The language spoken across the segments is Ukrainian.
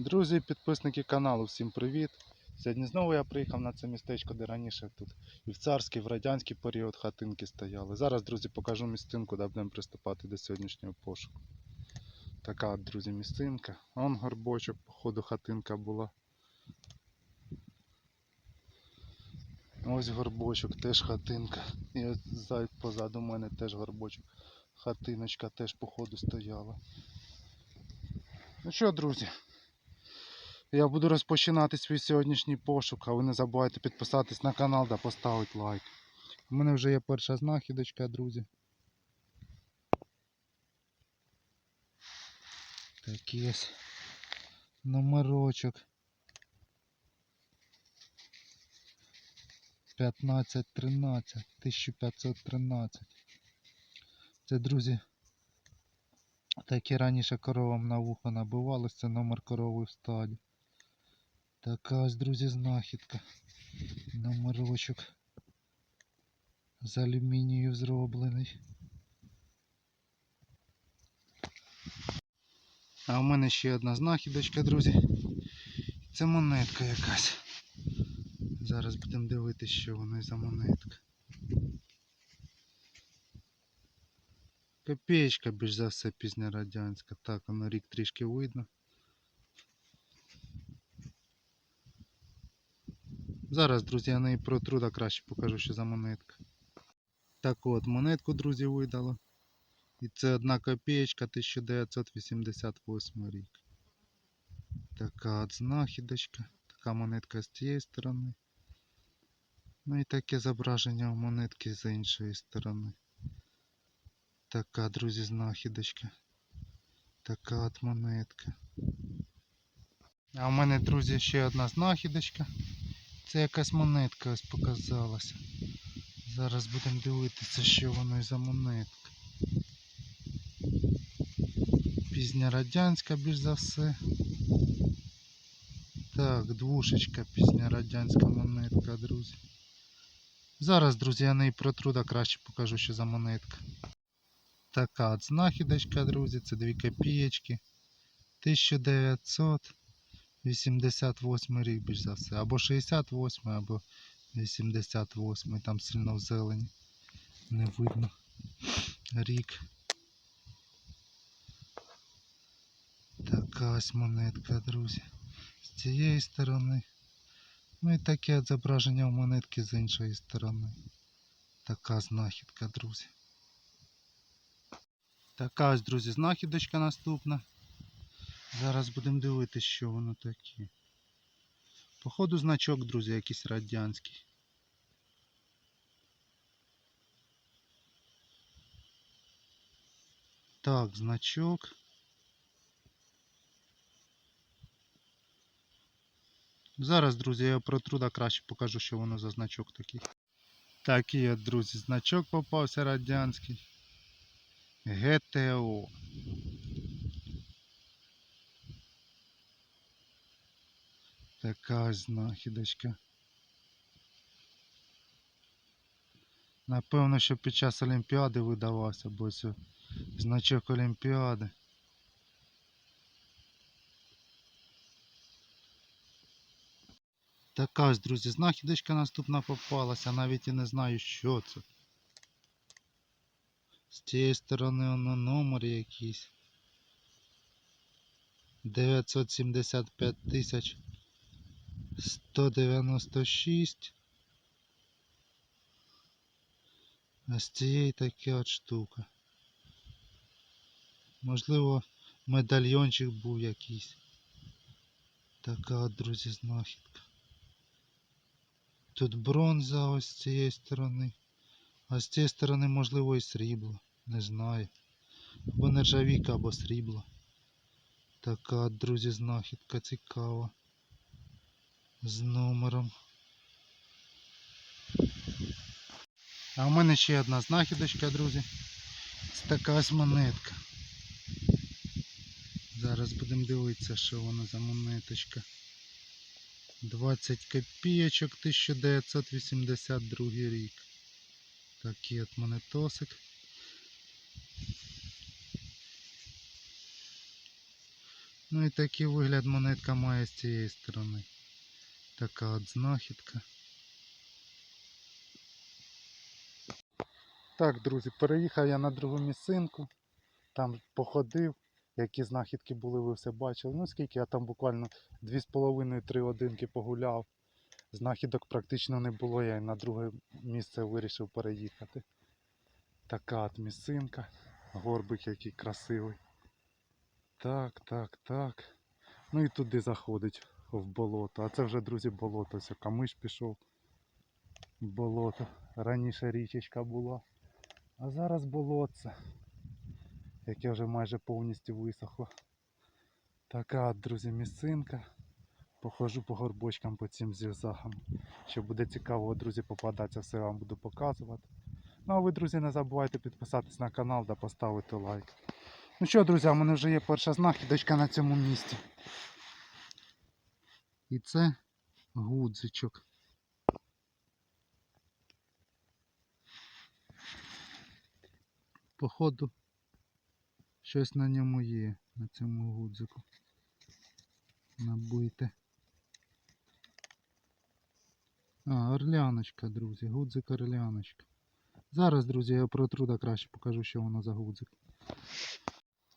Друзі, підписники каналу, всім привіт! Сьогодні знову я приїхав на це містечко, де раніше тут і в царський, і в радянський період хатинки стояли. Зараз, друзі, покажу місцинку, де будемо приступати до сьогоднішнього пошуку. Така друзі, місцинка. Вон горбочок, походу хатинка була. Ось горбочок, теж хатинка. І ось позаду мене теж горбочок. Хатиночка теж походу стояла. Ну що, друзі, я буду розпочинати свій сьогоднішній пошук, а ви не забувайте підписатись на канал та поставити лайк. У мене вже є перша знахідочка, друзі. Такий ось номерочок. 1513, 1513. Це, друзі, таке раніше коровам на вухо набивалось, це номер корови в стаді. Така ось, друзі, знахідка. Номерочок з алюмінію зроблений. А у мене ще одна знахідочка, друзі. Це монетка якась. Зараз будемо дивитися, що воно за монетка. Копеечка, більш за все, пізня радянська. Так, воно рік трішки видно. Зараз, друзі, я неї протру, да краще покажу, що за монетка. Так от, монетку, друзі, видало. І це одна копеечка 1988 рік. Така от знахідочка. Така монетка з цієї сторони. Ну і таке зображення у монетки з іншої сторони. Така, друзі, знахідочка. Така от монетка. А у мене, друзі, ще одна знахідочка. Це якась монетка ось показалася. Зараз будемо дивитися, що воно і за монетка. Пізня радянська більш за все. Так, двушечка, пізня радянська монетка, друзі. Зараз, друзі, я неї протру, да краще покажу, що за монетка. Така знахідочка, друзі, це 2 копієчки. 1988 рік більш за все. Або 68, або 88, там сильно в зелені. Не видно. Рік. Така ось монетка, друзі. З цієї сторони. Ну і таке зображення у монетки з іншої сторони. Така знахідка, друзі. Така ось, друзі, знахідочка наступна. Зараз будемо дивитися, що воно таке. Походу значок, друзі, якийсь радянський. Так, значок. Зараз, друзі, я про труда краще покажу, що воно за значок такий. Такий, друзі, значок попався радянський. ГТО. Така знахідочка. Напевно, що під час Олімпіади видавався, бо це значок Олімпіади. Така ось, друзі, знахідочка наступна попалася, навіть і не знаю, що це. З цієї сторони воно номер якийсь. 975 тисяч 196. А з цієї така от штука. Можливо, медальйончик був якийсь. Така от, друзі, знахідка. Тут бронза ось з цієї сторони. А з цієї сторони, можливо, і срібло. Не знаю. Або нержавійка, або срібло. Така, друзі, знахідка цікава. З номером. А у мене ще одна знахідочка, друзі. Це така ось монетка. Зараз будемо дивитися, що вона за монеточка. 20 копійочок 1982 рік. Такий от монетосик. Ну і такий вигляд монетка має з цієї сторони. Така от знахідка. Так, друзі, переїхав я на другу місцинку. Там походив. Які знахідки були, ви все бачили. Ну скільки я там буквально 2,5-3 годинки погуляв. Знахідок практично не було, я й на друге місце вирішив переїхати. Така от місцинка. Горбик який красивий. Так, так, так. Ну і туди заходить в болото. А це вже, друзі, болото. Ось камиш пішов. Болото. Раніше річечка була. А зараз болотце. Яке вже майже повністю висохло. Така друзі, місцинка. Походжу по горбочкам по цим зігзагам. Що буде цікаво, друзі, попадатися, все вам буду показувати. Ну а ви, друзі, не забувайте підписатись на канал та поставити лайк. Ну що, друзі, у мене вже є перша знахідочка на цьому місці. І це гудзичок. Походу, щось на ньому є, на цьому гудзику. Набите. А, орляночка, друзі, гудзик орляночка. Зараз, друзі, я протру да краще покажу, що воно за гудзик.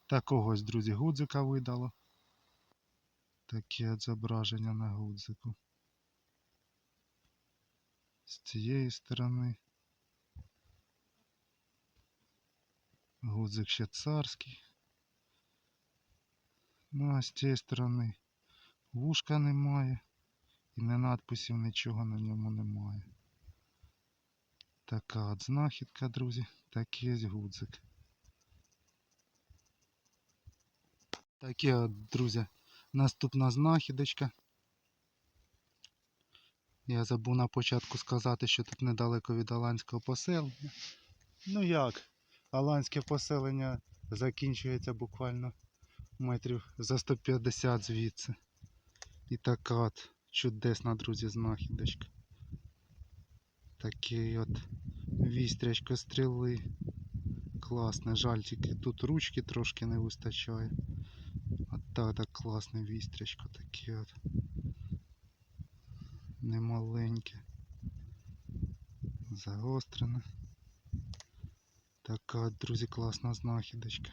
Такого ось, друзі, гудзика видало. Таке зображення на гудзику. З цієї сторони. Гудзик ще царський. Ну а з цієї сторони вушка немає. І не надписів нічого на ньому немає. Така от знахідка, друзі. Такий гудзик. Таке от, друзі, наступна знахідочка. Я забув на початку сказати, що тут недалеко від Аланського поселення. Ну як? Аланське поселення закінчується буквально метрів за 150 звідси. І така от чудесна, друзі, знахідочка. Такий от вістрячко стріли. Класне, жаль, тільки тут ручки трошки не вистачає. Так, так класне вістрячко таке от. Немаленьке. Загострене. Така друзі, класна знахідочка.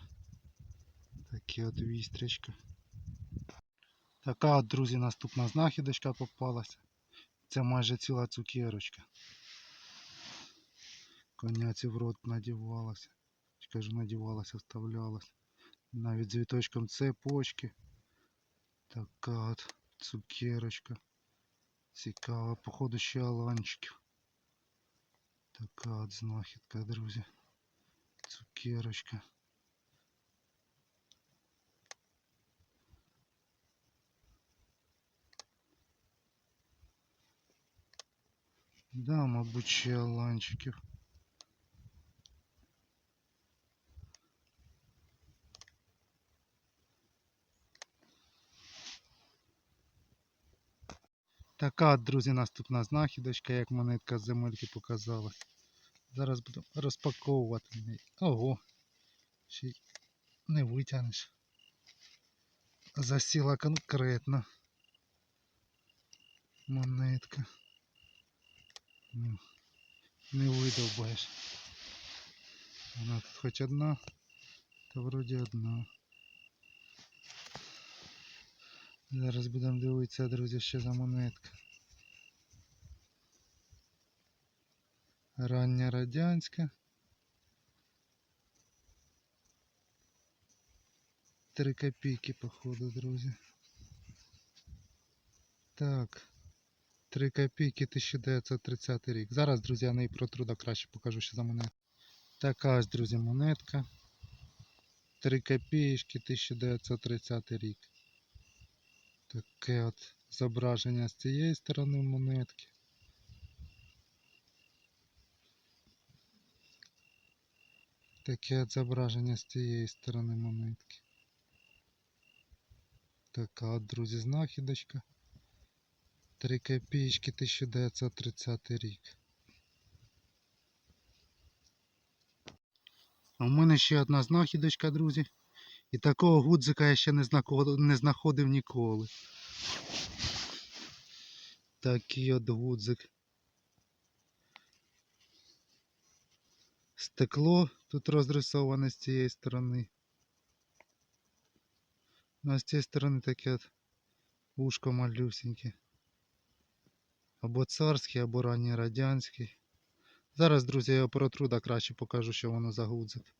Таке от вістрячко. Така от, друзі, наступна знахідочка попалася. Це майже ціла цукерочка. Коняці в рот надівалася. Кажу, надівалася, вставлялася. Навіть з віточком цепочки. Така от цукерочка. Цікава, походу ще аланчиків. Така от знахідка, друзі. Цукерочка. Да, мабуть, ще аланчиків. Така, друзі, наступна знахідочка, як монетка з земельки показалась. Зараз буду розпаковувати неї. Ого, ще й не витягнеш. Засіла конкретно. Монетка. Не видовбаєш. Вона тут хоч одна, то вроді одна. Зараз будемо дивитися, друзі, що за монетка. Рання радянська. Три копійки, походу, друзі. Так. 3 копійки 1930 рік. Зараз, друзі, я неї протруда краще покажу, що за монетка. Така ось, друзі, монетка. 3 копійки 1930 рік. Таке от зображення з цієї сторони монетки. Таке от зображення з цієї сторони монетки. Така от, друзі, знахідочка. 3 копійки 1930 рік. А в мене ще одна знахідочка, друзі. І такого гудзика я ще не знаходив, ніколи. Такий от гудзик. Стекло тут розрисоване з цієї сторони. Ну, а з цієї сторони таке от ушко малюсеньке. Або царський, або ранній радянський. Зараз, друзі, я його протру, да краще покажу, що воно за гудзик.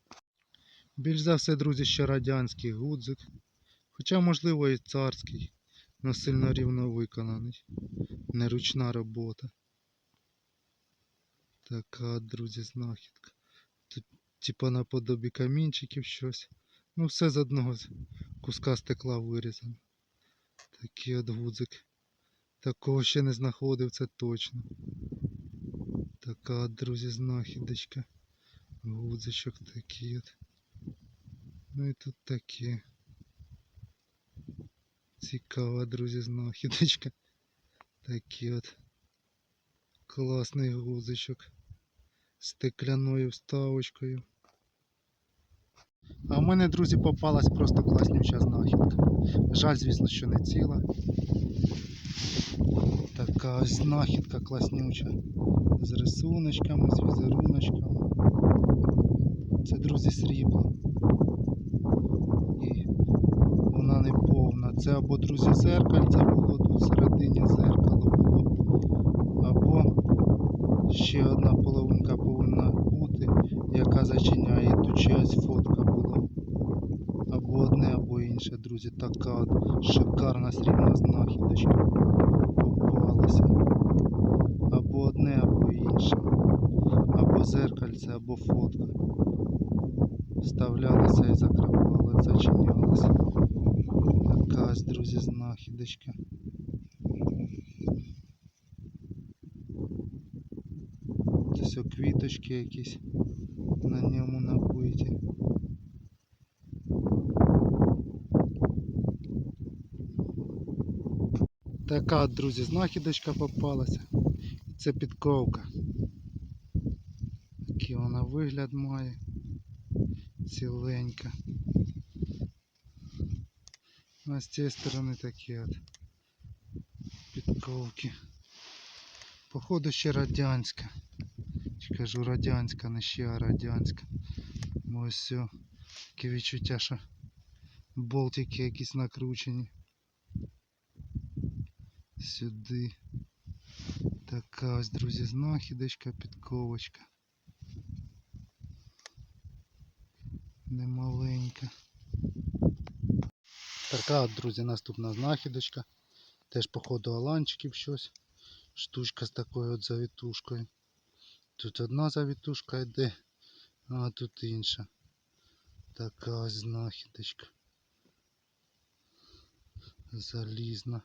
Більш за все, друзі, ще радянський гудзик. Хоча, можливо, і царський, але сильно рівно виконаний. Неручна робота. Така, друзі, знахідка. Тут, типа наподобі камінчиків щось. Ну, все з одного куска стекла вирізано. Такий от гудзик. Такого ще не знаходив, це точно. Така, друзі, знахідочка. Гудзичок такий от. Ну і тут таке. Цікава, друзі, знахідочка. Такий от класний гудзичок. З стекляною вставочкою. А в мене, друзі, попалась просто класнюча знахідка. Жаль, звісно, що не ціла. Така ось знахідка класнюча. З рисуночками, з візеруночками. Це, друзі, срібло. І вона не повна. Це або, друзі, зеркальце було, тут всередині зеркало було. Або ще одна половинка повинна бути, яка зачиняє. Ще ось фотка була. Або одне, або інше, друзі. Така от шикарна срібна знахідочка попалася. Або одне, або інше. Або зеркальце, або фотка. Вставлялися і закривали, зачинялися. Така ось, друзі, знахідочка. Ось квіточки якісь на ньому набиті. Така, друзі, знахідочка попалася. Це підковка. Такий вона вигляд має. Ціленька. А з цієї сторони такі от підковки. Походу ще радянська. Кажу радянська, не ще радянська. Ну, Ось все. Таке відчуття, що болтики якісь накручені. Сюди. Така ось, друзі, знахідочка, підковочка. Немаленька. Така от, друзі, наступна знахідочка. Теж, походу, аланчиків щось. Штучка з такою от завітушкою. Тут одна завітушка йде, а тут інша. Така знахідочка. Залізна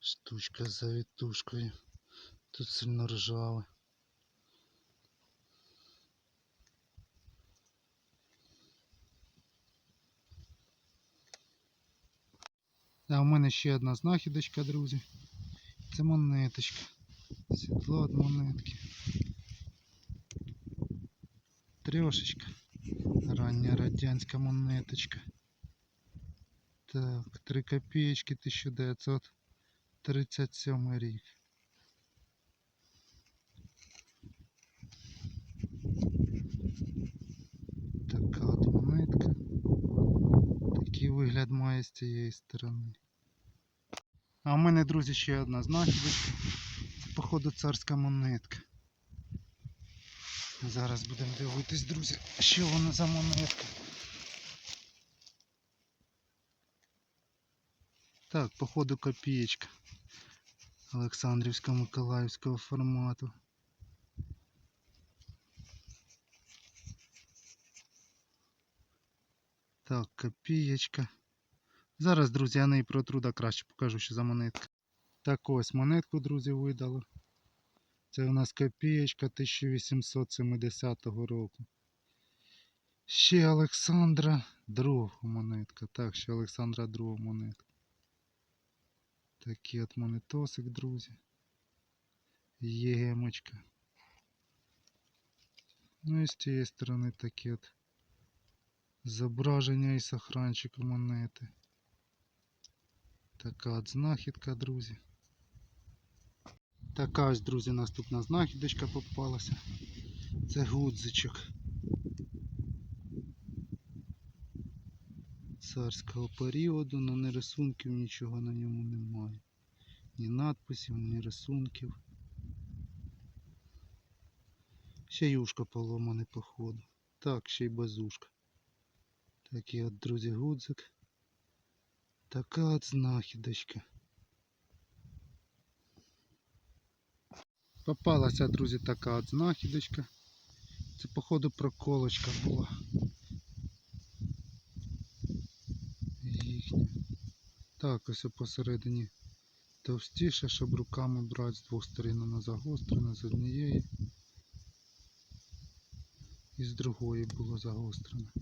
штучка з завітушкою. Тут сильно ржаве. А у мене ще одна знахідочка, друзі. Це монеточка. Сідло від монетки. Трьошечка. Рання радянська монеточка. Так, 3 копеечки 1937 рік. Така от монетка. Такий вигляд має з цієї сторони. А у мене, друзі, ще одна знахідочка. Це, походу, царська монетка. Зараз будемо дивитись, друзі, що вона за монетка. Так, походу копієчка. Олександрівського Миколаївського формату. Так, копієчка. Зараз, друзі, я неї протру, да краще покажу, що за монетка. Так ось монетку, друзі, видали. Це у нас копієчка 1870 року. Ще Олександра II монетка. Так, ще Олександра II монетка. Такий от монетосик, друзі. Ємочка. Ну і з цієї сторони такі от Зображення і сохранчик монети. Така от знахідка, друзі. Така ось, друзі, наступна знахідочка попалася. Це гудзичок. Царського періоду, але не рисунків нічого на ньому немає. Ні надписів, ні рисунків. Ще й ушко поломане походу. Так, ще й без ушка. Такий от, друзі, гудзик. Така от знахідочка. Попалася, друзі, така от знахідочка. Це, походу, проколочка була. Їхня. Так, ось посередині товстіше, щоб руками брати з двох сторін вона загострена, з однієї. І з другої було загострене.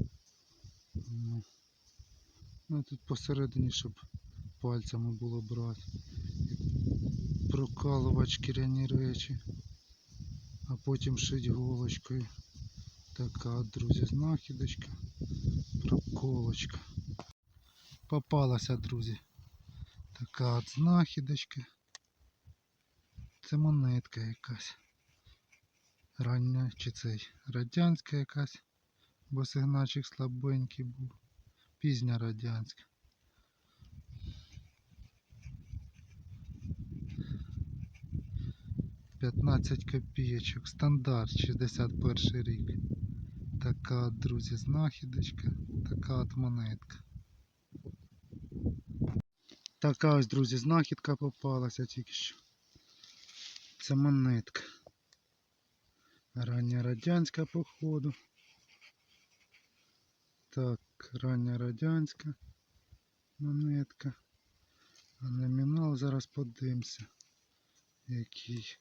Ну, тут посередині, щоб пальцями було брати. Прокалувати шкіряні речі, а потім шить голочкою. Така, друзі, знахідочка, проколочка. Попалася, друзі. Така от знахідочка. Це монетка якась. Рання чи цей радянська якась, бо сигнальчик слабенький був. Пізня радянська. П'ятнадцять копійочок. Стандарт 61 рік. Така друзі, знахідочка, така от монетка. Така ось, друзі, знахідка попалася тільки що. Це монетка. Рання радянська походу. Так, рання радянська монетка. А номінал зараз подивимося. Який.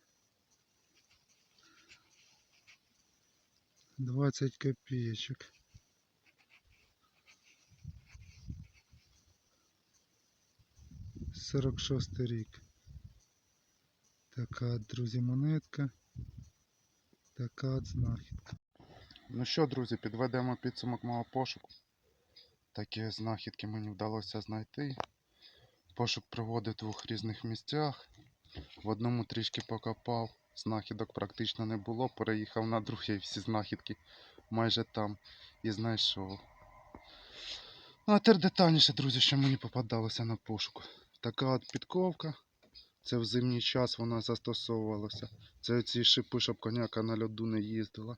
20 копійочок. Сорок шостий рік. Така, от, друзі, монетка. Така от знахідка. Ну що, друзі, підведемо підсумок мого пошуку. Такі знахідки мені вдалося знайти. Пошук проводив в двох різних місцях. В одному трішки покопав, знахідок практично не було. Переїхав на друге всі знахідки майже там і знайшов. Ну, а тепер детальніше, друзі, що мені попадалося на пошуку. Така от підковка. Це в зимній час вона застосовувалася. Це оці шипи, щоб коняка на льоду не їздила.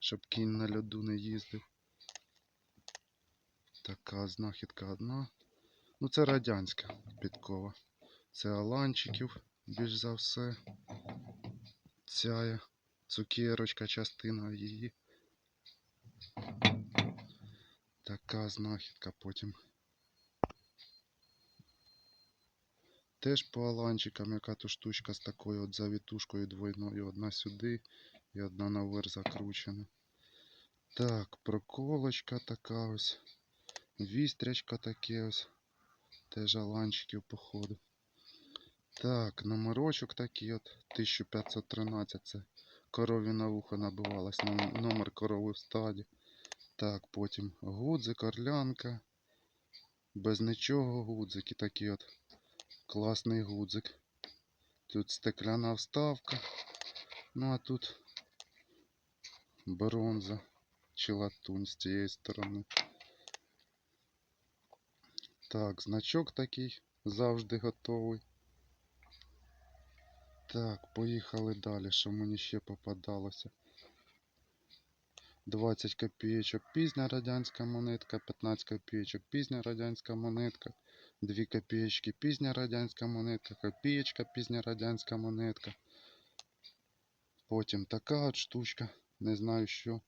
Щоб кінь на льоду не їздив. Така знахідка одна. Ну це радянська підкова. Це аланчиків більш за все. Ця цукерочка, частина її. Така знахідка потім. Теж по аланчикам, яка то штучка з такою от завітушкою двойною. Одна сюди і одна наверх закручена. Так, проколочка така ось. Вістрячка таке ось. Теж аланчиків походу. Так, номерочок такий от 1513. Це корові на вухо набивалась. Номер корови в стаді. Так, потім гудзик, орлянка. Без нічого гудзик і такий от класний гудзик. Тут стекляна вставка. Ну а тут бронза чи латунь з цієї сторони. Так, значок такий завжди готовий. Так, поїхали далі, що мені ще попадалося. 20 копійочок пізня радянська монетка, 15 копійочок пізня радянська монетка, 2 копійочки пізня радянська монетка, копієчка пізня радянська монетка. Потім така от штучка, не знаю що.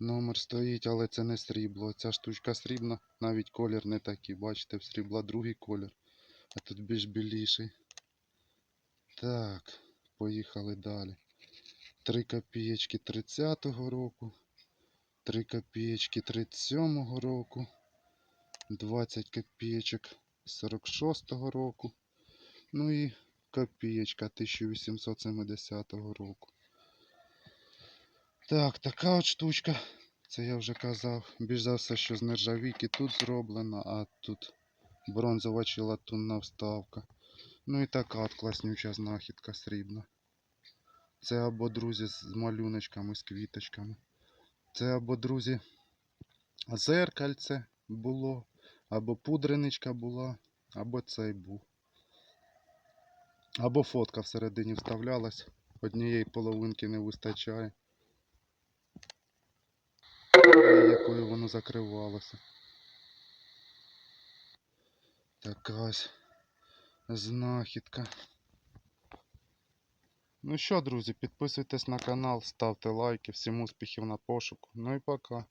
Номер стоїть, але це не срібло. Ця штучка срібна, навіть колір не такий. Бачите, в срібла другий колір, а тут більш біліший. Так, поїхали далі. 3 копієчки 30-го року. 3 копієчки 37-го року. 20 копієчок 46-го року. Ну і копієчка 1870 року. Так, така от штучка. Це я вже казав. Більш за все, що з нержавійки тут зроблено, а тут бронзова чи латунна вставка. Ну і така от класнюча знахідка срібна. Це або друзі з малюночками, з квіточками. Це або друзі зеркальце було, або пудреничка була, або цей був. Або фотка всередині вставлялась. Однієї половинки не вистачає. Якою воно закривалося. Така ось знахідка. Ну що, друзі, підписуйтесь на канал, ставте лайки, всім успіхів на пошуку. Ну і пока.